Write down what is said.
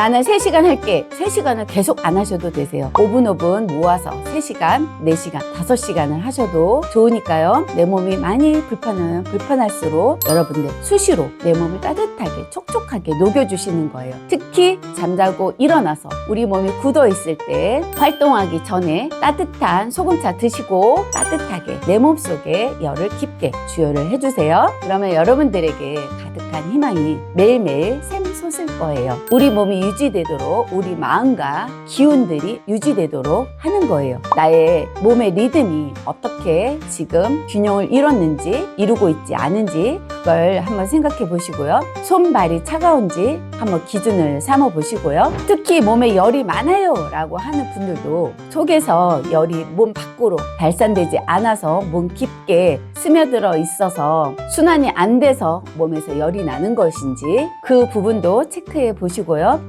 나는 3시간 할게. 3시간을 계속 안 하셔도 되세요. 5분 5분 모아서 3시간, 4시간, 5시간을 하셔도 좋으니까요. 내 몸이 많이 불편하면 불편할수록 여러분들 수시로 내 몸을 따뜻하게 촉촉하게 녹여주시는 거예요. 특히 잠자고 일어나서 우리 몸이 굳어 있을 때 활동하기 전에 따뜻한 소금차 드시고 따뜻하게 내 몸속에 열을 깊게 주요를 해주세요. 그러면 여러분들에게 가득한 희망이 매일매일 샘 솟을 거예요. 우리 몸이 유지되도록 우리 마음과 기운들이 유지되도록 하는 거예요. 나의 몸의 리듬이 어떻게 지금 균형을 이뤘는지 이루고 있지 않은지 그걸 한번 생각해 보시고요. 손발이 차가운지 한번 기준을 삼아 보시고요. 특히 몸에 열이 많아요 라고 하는 분들도 속에서 열이 몸 밖으로 발산되지 않아서 몸 깊게 스며들어 있어서 순환이 안 돼서 몸에서 열이 나는 것인지 그 부분도 체크해 보시고요.